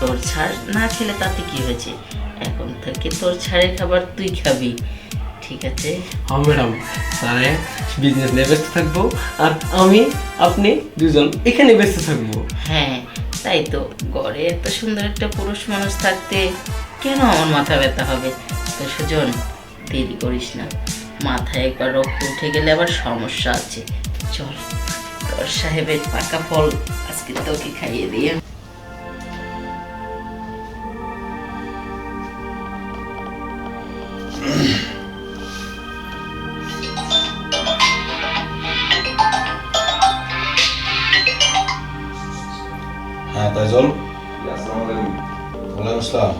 তোর ছাড়? না খেলে তাতে কি হয়েছে? এখন থেকে তোর ছাড়ের খাবার তুই খাবি। ঠিক আছে? হ্যাঁ ম্যাডাম। স্যারে বিজনেস নিয়ে ব্যস্ত থাকব আর আমি আপনি দুজন এখানে ব্যস্ত থাকব। হ্যাঁ তাই তো। ঘরে এত সুন্দর একটা পুরুষ মানুষ থাকতে কেন আমার মাথা ব্যথা হবে? তো সুজন দেরি করিস না। মাথায় একবার রক্ত উঠে গেলে আবার সমস্যা আছে। চল তোর সাহেবের পাকা ফল আজকে তোকে খাইয়ে দিয়ে আলাইকুম ওয়ালাইকুম আসসালাম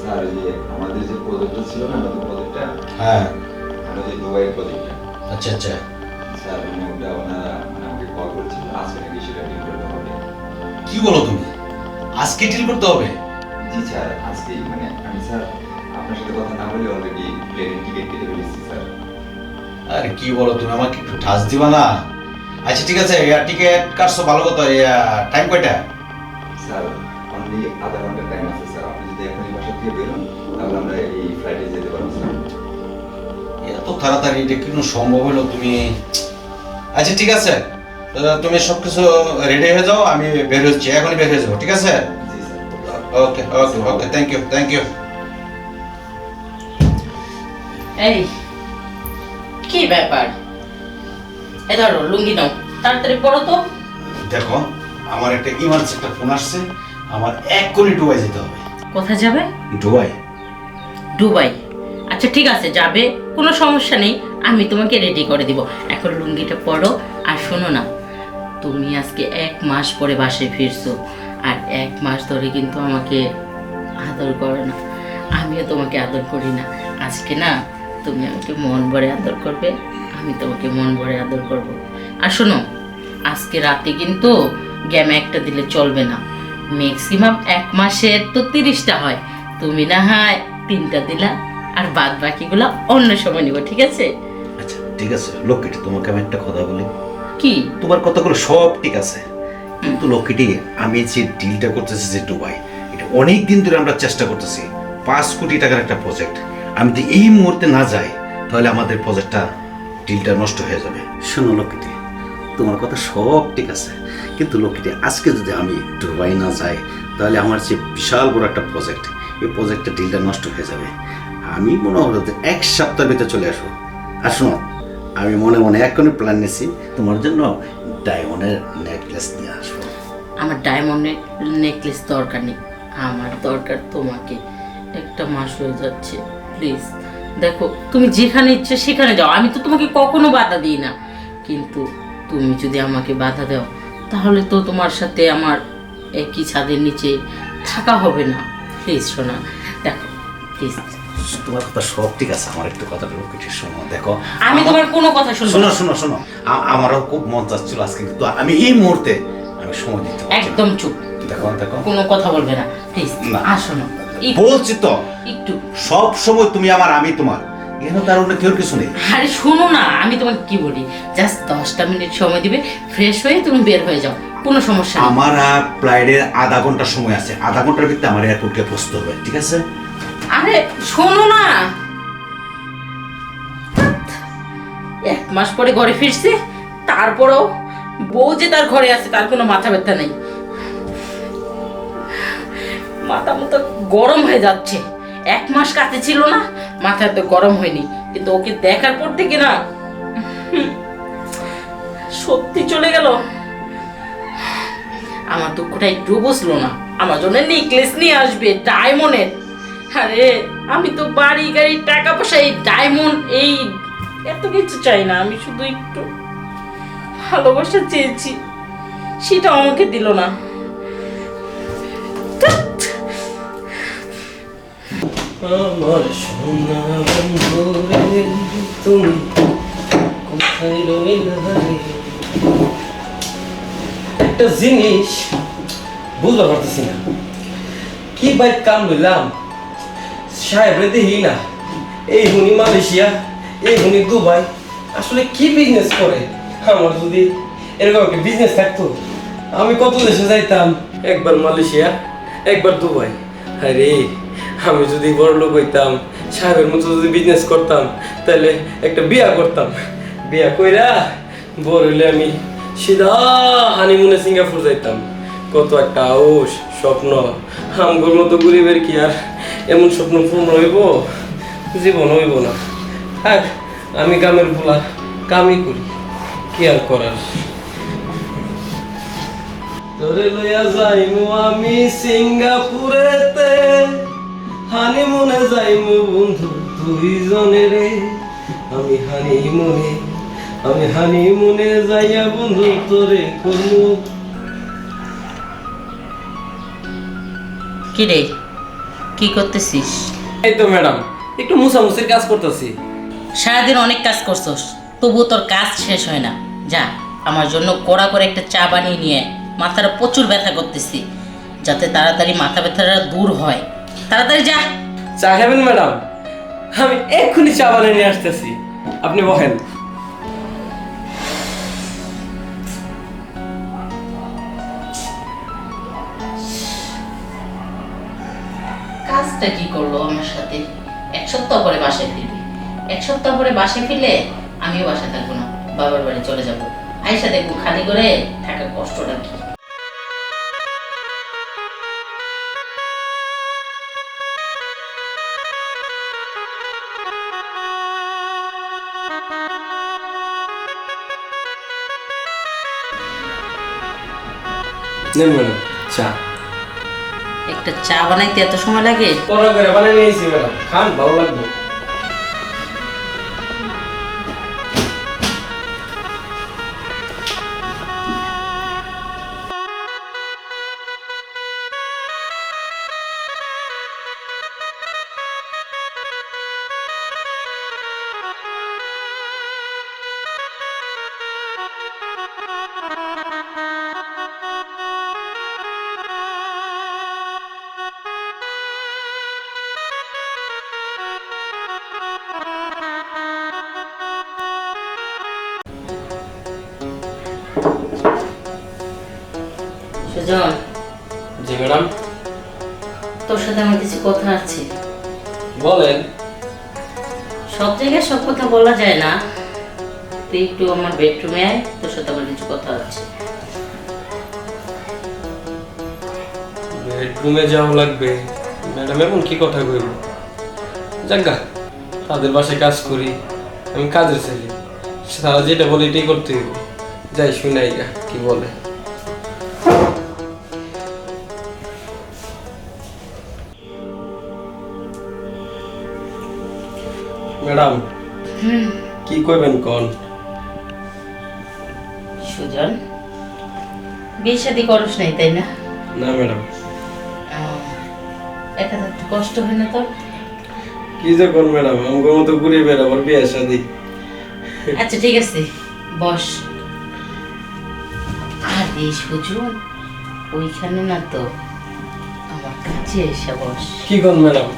স্যার যে আমাদের যে প্রজেক্টটা ছিল না নতুন প্রজেক্টটা হ্যাঁ। আমরা যে প্রজেক্টটা আচ্ছা আচ্ছা। স্যার মানে ওটা ওনারা মানে আমাকে কল করেছিল আজকে নাকি সেটা ডিল করতে হবে কি বলো তুমি? আজকে ডিল করতে হবে? জি স্যার আজকেই। মানে আমি স্যার আপনার সাথে কথা না বলে অলরেডি প্লেনের টিকিট কেটে ফেলেছি স্যার। আরে কি বলো তুমি? আমাকে একটু ঠাস দিবা না। আচ্ছা ঠিক আছে এয়ার টিকেট কাটছো ভালো কথা। টাইম কয়টা? স্যার অনলি আধা ঘণ্টার টাইম আছে স্যার। আপনি যদি এখন এই বাসা থেকে বেরোন তাহলে আমরা এই ফ্লাইটে যেতে পারব স্যার। এত তাড়াতাড়ি এটা কিন্তু সম্ভব হলো তুমি? আচ্ছা ঠিক আছে। তুমি সব কিছু রেডি হয়ে যাও আমি বের হচ্ছি। এখনই বের হয়ে যাব ঠিক আছে? Okay. Okay okay thank you thank you এই কি ব্যাপার? এ ধরো লুঙ্গি নাও। তাড়াতাড়ি পড়ো তো। দেখো আমার একটা ইমার্জেন্সি একটা ফোন আসছে আমার এক কোটি ডুবাই যেতে হবে। কোথায় যাবে? ডুবাই দুবাই আচ্ছা ঠিক আছে যাবে কোনো সমস্যা নেই আমি তোমাকে রেডি করে দিব। এখন লুঙ্গিটা পরো আর শোনো না তুমি আজকে এক মাস পরে বাসায় ফিরছো আর এক মাস ধরে কিন্তু আমাকে আদর করো না। আমিও তোমাকে আদর করি না। আজকে না তুমি আমাকে মন ভরে আদর করবে আমি তোমাকে মন ভরে আদর করব। আর শোনো আজকে রাতে কিন্তু গ্যামে একটা দিলে চলবে না। ম্যাক্সিমাম এক মাসের তো তিরিশটা হয়। তুমি না হয় তিনটা দিলা আর বাদ বাকিগুলো অন্য সময় নিব ঠিক আছে? আচ্ছা ঠিক আছে। লক্ষ্মীটি তোমাকে আমি একটা কথা বলি। কি? তোমার কথাগুলো সব ঠিক আছে। কিন্তু লক্ষ্মীটি আমি যে ডিলটা করতেছি যে দুবাই এটা অনেক দিন ধরে আমরা চেষ্টা করতেছি। পাঁচ কোটি টাকার একটা প্রজেক্ট আমি যদি এই মুহূর্তে না যাই তাহলে আমাদের প্রজেক্টটা ডিলটা নষ্ট হয়ে যাবে। শোনো লক্ষ্মীটি তোমার কথা সব ঠিক আছে। কিন্তু লক্ষ্মীটি আজকে যদি আমি দুবাই না যাই, তাহলে আমার যে বিশাল বড় একটা প্রজেক্ট এই প্রজেক্টের ডিলটা নষ্ট হয়ে যাবে। আমি মনে হলো যে এক সপ্তাহের ভিতরে চলে আসো আর শোনো, আমি মনে মনে এখনই প্ল্যান নিয়েছি, তোমার জন্য ডায়মন্ডের নেকলেস নিয়ে আসব। আমার ডায়মন্ডের নেকলেস দরকার নেই, আমার দরকার তোমাকে। একটা মাস হয়ে যাচ্ছে প্লিজ দেখো, তুমি যেখানে ইচ্ছে সেখানে যাও, আমি তো তোমাকে কখনো বাধা দিই না। কিন্তু তুমি যদি আমাকে বাধা দাও তাহলে তো তোমার সাথে আমার একই ছাদের নিচে থাকা হবে না। প্লিজ শোনা দেখো প্লিজ তোমার কথা সব ঠিক আছে আমার একটু কথাটা লক্ষ্মীটি শোনো দেখো। আমি তোমার কোনো কথা শুনব শোনো শোনো শোনো আমারও খুব মন চাচ্ছিল আজকে কিন্তু আমি এই মুহূর্তে আমি সময় দিতে একদম চুপ। দেখো দেখো। কোনো কথা বলবে না। প্লিজ। আসো না বলছি তো একটু। সব সময় তুমি আমার আমি তোমার। তার অন্য কেউ কিছু নেই। আরে শোনো না আমি তোমাকে কি বলি? জাস্ট দশটা মিনিট সময় দিবে ফ্রেশ হয়ে তুমি বের হয়ে যাও কোনো সমস্যা নেই। আমার ফ্লাইটের আধা ঘণ্টা সময় আছে আধা ঘণ্টার ভিতরে আমার এয়ারপোর্টে পৌঁছতে হবে ঠিক আছে? আরে শোনো না। এক মাস পরে ঘরে ফিরছি তারপরেও বউ যে তার ঘরে আছে তার কোনো মাথা ব্যথা নেই। মাথা মতো গরম হয়ে যাচ্ছে। এক মাস কাছে ছিল না, মাথা এত গরম হয়নি, কিন্তু ওকে দেখার পর থেকে না, সত্যি চলে গেল। আমার দুঃখটা একটু বসল না, আমার জন্য নেকলেস নিয়ে আসবে ডায়মন্ডের আরে, আমি তো বাড়ি গাড়ি টাকা পয়সা, এই ডায়মন্ড এই এত কিছু চাই না, আমি শুধু একটু ভালোবাসা চেয়েছি সেটা আমাকে দিল না। আমার সোনা বন্ধু রে তুমি কোথায় রইলা? একটা জিনিস বুঝতে পারতেছি না। কি বাইক কাম লইলাম সাহেবরে দেখি না। এই হুনি মালয়েশিয়া, এই হুনি দুবাই, আসলে কি বিজনেস করে? আমার যদি এরকম একটা বিজনেস থাকতো, আমি কত দেশে যাইতাম? একবার মালয়েশিয়া, একবার দুবাই। আরে আমি যদি বড় লোক হইতাম, সাহেবের মতো যদি বিজনেস করতাম, তাহলে একটা বিয়া করতাম। বিয়া কইরা বড় হইলে আমি সিধা হানিমুনে সিঙ্গাপুর যাইতাম। কত একটা আউস স্বপ্ন। আমগুর মতো গরিবের কি আর এমন স্বপ্ন পূর্ণ হইব? জীবন হইব না। থাক, আমি গ্রামের ভোলা কামই করি। কি আর করার? তোরে লইয়া যাইমু আমি সিঙ্গাপুরেতে। হানিমুনে যাইমু বন্ধু দুইজনে রে। আমি হানি মনে আমি হানি মনে যাইয়া বন্ধু তোরে করমু। কি রে? কি করতেছিস? এই তো ম্যাডাম একটু মুসামুসির কাজ করতেছি। সারাদিন অনেক কাজ করছস তবুও তোর কাজ শেষ হয় না। যা আমার জন্য কড়া করে একটা চা বানিয়ে নিয়ে। মাথাটা প্রচুর ব্যথা করতেছি যাতে তাড়াতাড়ি মাথা ব্যথাটা দূর হয়। তাড়াতাড়ি যা। চা খাবেন ম্যাডাম? আমি এক্ষুনি চা বানিয়ে নিয়ে আসতেছি। আপনি বহেন কাজটা কি করল আমার সাথে? এক সপ্তাহ পরে বাসায় ফিরবে। এক সপ্তাহ পরে বাসায় ফিরলে আমিও বাসায় থাকব না। বাবার বাড়ি চলে যাব। আয়সা দেখব খালি করে থাকার কষ্টটা কি? নেন ম্যাডাম চা। একটা চা বানাইতে এত সময় লাগে? পরে করে বানিয়ে নিয়েছি ম্যাডাম। খান ভালো লাগবে। সুজন তোর সাথে আমার কিছু কথা আছে। বলেন। সব জায়গায় সব কথা বলা যায় না। তুই একটু আমার বেডরুমে আয় তোর সাথে আমার কিছু কথা আছে। বেডরুমে যাওয়া লাগবে। ম্যাডাম এমন কি কথা কইব? যাজ্ঞা তাদের বাসায় কাজ করি। আমি কাজের ছেলে। তারা যেটা বলে এটাই করতে যাই শুনাই গা কি বলে। ম্যাডাম কি কইবেন কোন? সুজন বিয়ে শাদি করস নাই তাই না? না ম্যাডাম। একা থাকতে কষ্ট হয় না তোর কি যে কোন ম্যাডাম? আমার মতো ঘুরে বেড়াবার বিয়ে শাদি। আচ্ছা ঠিক আছে বস। আর এই সুজন ওইখানে না তো আমার কাছে এসে বস। কি কোন ম্যাডাম?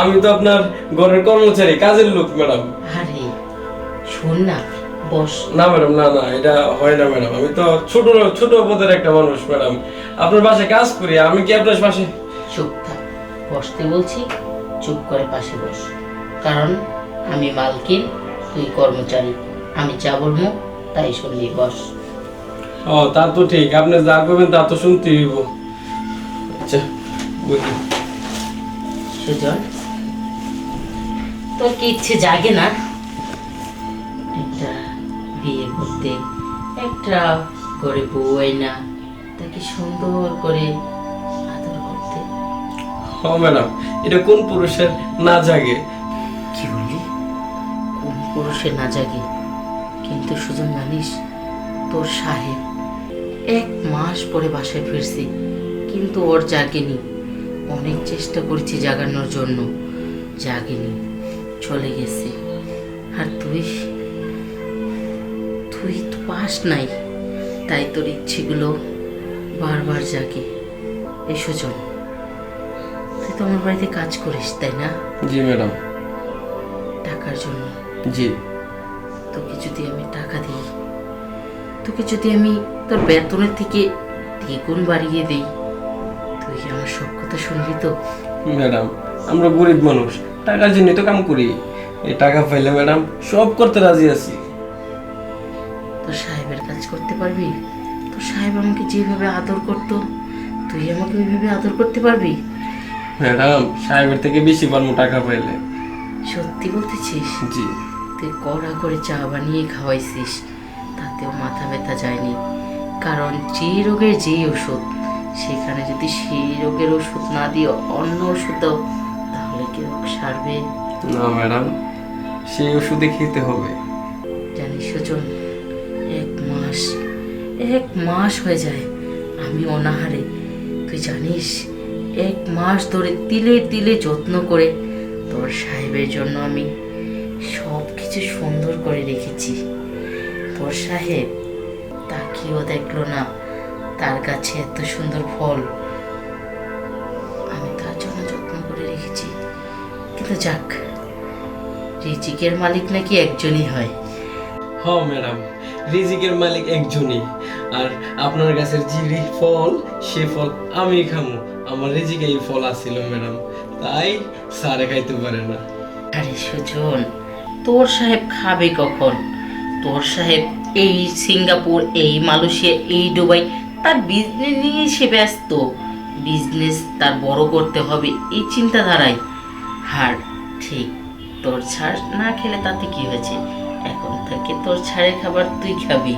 আমি তো আপনার ঘরের কর্মচারী কাজের লোক ম্যাডাম। আরে শোন না বস। না ম্যাডাম না না এটা হয় না ম্যাডাম। আমি তো ছোট ছোট পদের একটা মানুষ ম্যাডাম। আপনার বাসায় কাজ করি আমি কি আপনার পাশে? চুপ থাক বসতে বলছি চুপ করে পাশে বস। কারণ আমি মালকিন তুই কর্মচারী আমি যা বলব তাই শুনলি বস। ও তা তো ঠিক আপনি যা করবেন তা তো শুনতে হইব। আচ্ছা বুঝলি সুজন তোর কি ইচ্ছে জাগে না? একটা বিয়ে করতে একটা ঘরে বউ না তাকে সুন্দর করে আদর করতে। ও ম্যাডাম এটা কোন পুরুষের না জাগে? কি বললি? কোন পুরুষে না জাগে? কিন্তু সুজন জানিস তোর সাহেব এক মাস পরে বাসায় ফিরছি কিন্তু ওর জাগেনি। অনেক চেষ্টা করেছি জাগানোর জন্য। জাগিনি চলে গেছে। আর তুই? তুই তো পাস নাই। তাই তোর ইচ্ছেগুলো বারবার জাগে। এসো সুজন তুই তো আমার বাড়িতে কাজ করিস তাই না? জি ম্যাডাম। টাকার জন্য। জি। তোকে যদি আমি টাকা দিই তোকে যদি আমি তোর বেতনের থেকে দ্বিগুণ বাড়িয়ে দিই তুই কি আমার সব কথা শুনবি তো। ম্যাডাম আমরা গরিব মানুষ টাকার জন্য তো কাম করি। এই টাকা পাইলে ম্যাডাম সব করতে রাজি আছি। তোর সাহেবের কাজ করতে পারবি? তোর সাহেব আমাকে যেভাবে আদর করতো তুই আমাকে ওইভাবে আদর করতে পারবি? ম্যাডাম সাহেবের থেকে বেশি পারব টাকা পাইলে। সত্যি বলতেছিস? জি। তুই কড়া করে চা বানিয়ে খাওয়াইছিস তাতেও মাথা ব্যথা যায়নি। কারণ যে রোগের যে ওষুধ সেখানে যদি সেই রোগের ওষুধ না দিয়ে অন্য ওষুধ দাও তাহলে কি রোগ সারবে? না ম্যাডাম সেই ওষুধে খেতে হবে। জানিস সুজন এক মাস এক মাস হয়ে যায় আমি অনাহারে। তুই জানিস এক মাস ধরে তিলে তিলে যত্ন করে তোর সাহেবের জন্য আমি সব কিছু সুন্দর করে রেখেছি। তোর সাহেব তাকিয়েও দেখল না তার কাছে এত সুন্দর ফল। আমি তার জন্য যত্ন করে রেখেছি। কিন্তু যাক রিজিকের মালিক নাকি একজনই হয়। হ ম্যাডাম রিজিকের মালিক একজনই। আর আপনার গাছের যে ফল সে ফল আমি খামু। আমার রিজিকে এই ফল আসছিল ম্যাডাম। তাই সারে খাইতে পারে না। আরে সুজন তোর সাহেব খাবে কখন? তোর সাহেব এই সিঙ্গাপুর এই মালয়েশিয়া এই দুবাই তার বিজনেস নিয়ে সে ব্যস্ত। বিজনেস তার বড় করতে হবে এই চিন্তাধারায়। হার ঠিক তোর ছাড় না খেলে তাতে কি হয়েছে? এখন থেকে তোর ছাড়ের খাবার তুই খাবি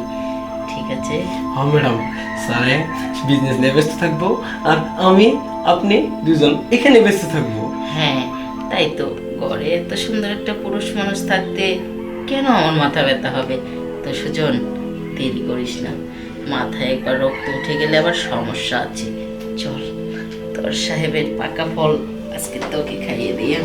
ঠিক আছে? হ্যাঁ ম্যাডাম স্যারে বিজনেস নিয়ে ব্যস্ত থাকব আর আমি আপনি দুজন এখানে ব্যস্ত থাকব। হ্যাঁ তাই তো। ঘরে এত সুন্দর একটা পুরুষ মানুষ থাকতে কেন আমার মাথা ব্যথা হবে? তো সুজন দেরি করিস না। মাথায় একবার রক্ত উঠে গেলে আবার সমস্যা আছে। চল, তোর সাহেবের পাকা ফল আজকে তোকে খাইয়ে দিয়ে